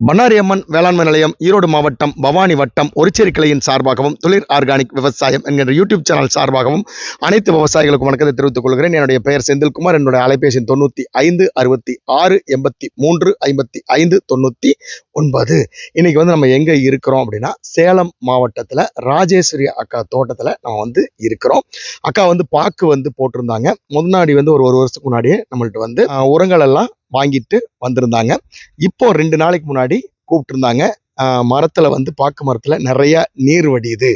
பண்ணாரி அம்மன் வேளாண்மை நிலையம் ஈரோடு மாவட்டம் பவானி வட்டம் ஒரிச்சேரி கிளையின் சார்பாகவும் தொழில் ஆர்கானிக் விவசாயம் என்கின்ற யூடியூப் சேனல் சார்பாகவும் அனைத்து விவசாயிகளுக்கும் வணக்கத்தை தெரிவித்துக் கொள்கிறேன். என்னுடைய பெயர் செந்தில்குமார். என்னுடைய அலைபேசி தொண்ணூற்றி ஐந்து அறுபத்தி ஆறு எண்பத்தி மூன்று ஐம்பத்தி ஐந்து தொண்ணூற்றி ஒன்பது. இன்னைக்கு வந்து நம்ம எங்கே இருக்கிறோம் அப்படின்னா சேலம் மாவட்டத்தில் ராஜேஸ்வரி அக்கா தோட்டத்தில் நம்ம வந்து இருக்கிறோம். அக்கா வந்து பாக்கு வந்து போட்டிருந்தாங்க. முன்னாடி வந்து ஒரு ஒரு வருஷத்துக்கு முன்னாடியே நம்மள்ட்ட வந்து உரங்கள் எல்லாம் வாங்கிட்டு வந்திருந்தாங்க. இப்போ ரெண்டு நாளைக்கு முன்னாடி கூப்பிட்டுருந்தாங்க. ஆஹ், மரத்துல வந்து பாக்கு மரத்துல நிறைய நீர் வடியுது.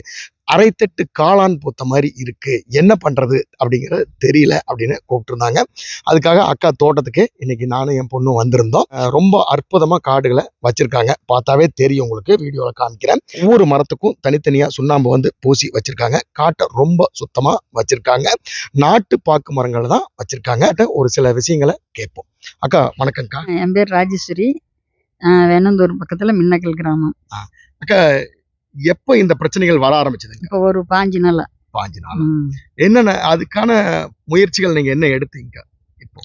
அரைத்தட்டு காளான் பூத்த மாதிரி இருக்கு. என்ன பண்றது அப்படிங்கிறது தெரியல அப்படின்னு கூப்பிட்டுருந்தாங்க. அதுக்காக அக்கா தோட்டத்துக்கு இன்னைக்கு நானும் என் பொண்ணும் வந்திருந்தோம். ரொம்ப அற்புதமா காடுகளை வச்சிருக்காங்க. பார்த்தாவே தெரியும் உங்களுக்கு. வீடியோவில் காமிக்கிறேன். ஒவ்வொரு மரத்துக்கும் தனித்தனியா சுண்ணாம்பு வந்து பூசி வச்சிருக்காங்க. காட்டை ரொம்ப சுத்தமா வச்சிருக்காங்க. நாட்டு பாக்கு மரங்கள் தான் வச்சிருக்காங்க. ஒரு சில விஷயங்களை கேட்போம். அக்கா வணக்கம்க்கா. என் பேர் ராஜேஸ்வரி. வேணந்தூர் பக்கத்தில் மின்னக்கல் கிராமம். அக்கா எப்போ இந்த பிரச்சனைகள் வர ஆரம்பிச்சதுங்க? இப்போ ஒரு பாஞ்சு நாள். பாஞ்சு நாள். என்னென்ன அதுக்கான முயற்சிகள் நீங்க என்ன எடுத்தீங்க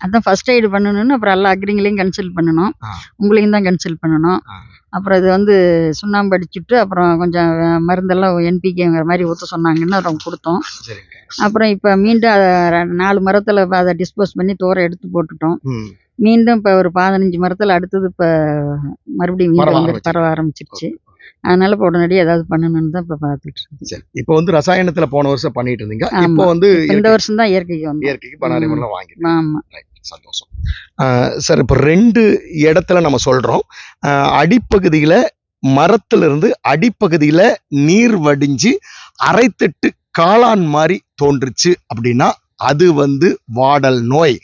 அதான் ஃபர்ஸ்ட் எய்டு பண்ணணும்னு அப்புறம் எல்லா அக்ரிங்களையும் கன்சல்ட் பண்ணணும். உங்களையும் தான் கன்சல்ட் பண்ணணும். அப்புறம் இது வந்து சுண்ணாம்பு அடிச்சுட்டு அப்புறம் கொஞ்சம் மருந்தெல்லாம் என்பிகேங்கிற மாதிரி ஊற்ற சொன்னாங்கன்னு அப்புறம் கொடுத்தோம். அப்புறம் இப்போ மீண்டும் நாலு மரத்தில் அதை டிஸ்போஸ் பண்ணி தூர எடுத்து போட்டுட்டோம். மீண்டும் இப்போ ஒரு பதினஞ்சு மரத்தில் அடுத்தது இப்போ மறுபடியும். பரவ ஆரம்பிச்சிருச்சு. அதனால இப்போ உடனடியாக ஏதாவது பண்ணணும்னு தான் இப்போ பார்த்துட்டு இருக்கோம். சரி. இப்போ வந்து ரசாயனத்துல போன வருஷம் பண்ணிட்டு இருந்தீங்க. ஆமா. இப்போ வந்து இந்த வருஷம் தான் இயற்கைக்கு வந்து இயற்கைக்கு பண்ணாரி மரம் வாங்கிட்டு ஆமா. சந்தோஷம். ஆஹ் சார் இப்போ ரெண்டு இடத்துல நம்ம சொல்றோம். ஆஹ் அடிப்பகுதியில மரத்துல இருந்து அடிப்பகுதியில நீர் வடிஞ்சு அரைத்தட்டு காளான் மாதிரி தோன்றுச்சு அப்படின்னா அது வந்து வாடல் நோய்.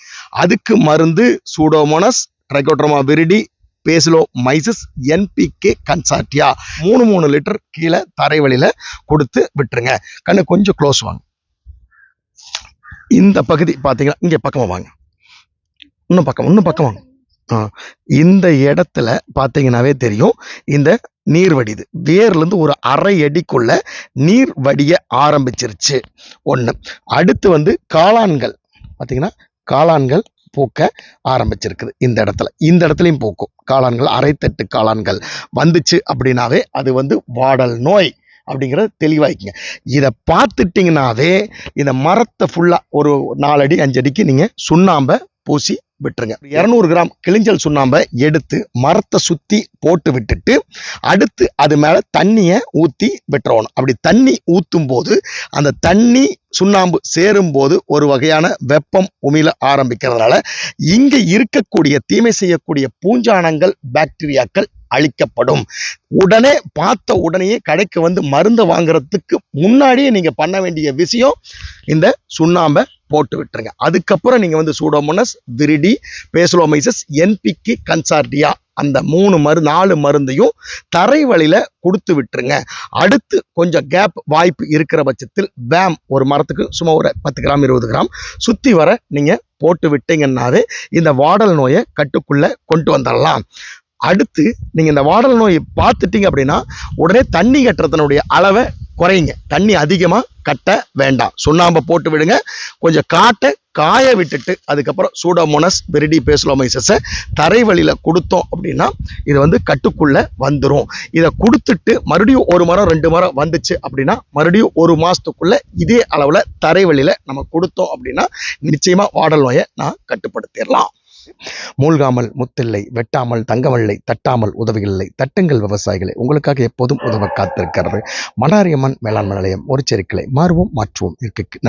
அதுக்கு மருந்து pseudomonas trichoderma viride paecilomyces NPK consortia மூணு மூணு லிட்டர் கீழே தரைவழியில் கொடுத்து விட்டுருங்க. கண்ணு கொஞ்சம் க்ளோஸ் வாங்க. இந்த பகுதி பார்த்தீங்கன்னா இங்கே பக்கமாக வாங்க. இன்னும் பக்கம் இன்னும் பக்கம் வாங்க. ஆ இந்த இடத்துல பார்த்தீங்கன்னாவே தெரியும் இந்த நீர் வடிது வேர்லேருந்து ஒரு அரை அடிக்குள்ள நீர் வடிய ஆரம்பிச்சிருச்சு. ஒன்று அடுத்து வந்து காளான்கள். பார்த்தீங்கன்னா காளான்கள் பூக்க ஆரம்பிச்சிருக்குது. இந்த இடத்துல. இந்த இடத்துலையும் பூக்கும். காளான்கள் அரைத்தட்டு காளான்கள் வந்துச்சு அப்படின்னாவே அது வந்து வாடல் நோய். அப்படிங்கிறத தெளிவாய்க்குங்க இதை பார்த்துட்டிங்கனாவே இந்த மரத்தை ஃபுல்லாக ஒரு நாலடி அஞ்சடிக்கு நீங்கள் சுண்ணாம்பை பூசி விட்டுருங்க. இரநூறு கிராம் கிளிஞ்சல் சுண்ணாம்பை எடுத்து மரத்தை சுற்றி போட்டு விட்டுட்டு அடுத்து அது மேலே தண்ணியை ஊற்றி விட்டுறணும். அப்படி தண்ணி ஊற்றும் போது அந்த தண்ணி சுண்ணாம்பு சேரும்போது ஒரு வகையான வெப்பம் உமிழ ஆரம்பிக்கிறதுனால இங்கே இருக்கக்கூடிய தீமை செய்யக்கூடிய பூஞ்சானங்கள் பாக்டீரியாக்கள் அழிக்கப்படும். உடனே பார்த்த உடனேயே கடைக்கு வந்து மருந்து வாங்குறதுக்கு முன்னாடியே நீங்க பண்ண வேண்டிய விஷயம் இந்த சுண்ணாம்பை போட்டு விட்டுருங்க. அதுக்கப்புறம் நீங்க வந்து சூடோமோனஸ் விரிடி பேசுலோமைசஸ் என்பிக்கு கன்சார்டியா அந்த மூணு மரு நாலு மருந்தையும் தரை வழியில கொடுத்து விட்டுருங்க. அடுத்து கொஞ்சம் கேப் வாய்ப்பு இருக்கிற பட்சத்தில் பேம் ஒரு மரத்துக்கு சும்மா ஒரு பத்து கிராம் இருபது கிராம் சுத்தி வர நீங்க போட்டு விட்டீங்கன்னாவே இந்த வாடல் நோயை கட்டுக்குள்ள கொண்டு வந்துடலாம் அடுத்து நீங்கள் இந்த வாடல் நோயை பார்த்துட்டீங்க அப்படின்னா உடனே தண்ணி கட்டுறதுனுடைய அளவை குறையுங்க தண்ணி அதிகமாக கட்ட வேண்டாம். சுண்ணாம்பை போட்டு விடுங்க. கொஞ்சம் காட்டை காய விட்டுட்டு அதுக்கப்புறம் சூடோமோனஸ் பெரிடி பேசுலோமைசஸை தரை வழியில் கொடுத்தோம் அப்படின்னா இது வந்து கட்டுக்குள்ளே வந்துடும் இதை கொடுத்துட்டு மறுபடியும் ஒரு மரம் ரெண்டு மரம் வந்துச்சு அப்படின்னா மறுபடியும் ஒரு மாதத்துக்குள்ளே இதே அளவில் தரை வழியில் நம்ம கொடுத்தோம் அப்படின்னா நிச்சயமாக வாடல் நோயை நான் கட்டுப்படுத்திடலாம். மூழ்காமல் முத்தில்லை வெட்டாமல் தங்கமில்லை தட்டாமல் உதவியில்லை. தட்டுங்கள் விவசாயிகளை உங்களுக்காக எப்போதும் உதவ காத்திருக்கிறது. மடாரியம்மன் மேலாண்மை நிலையம் ஒரு செருக்களை மாறுவோம் மாற்றுவோம். இருக்கு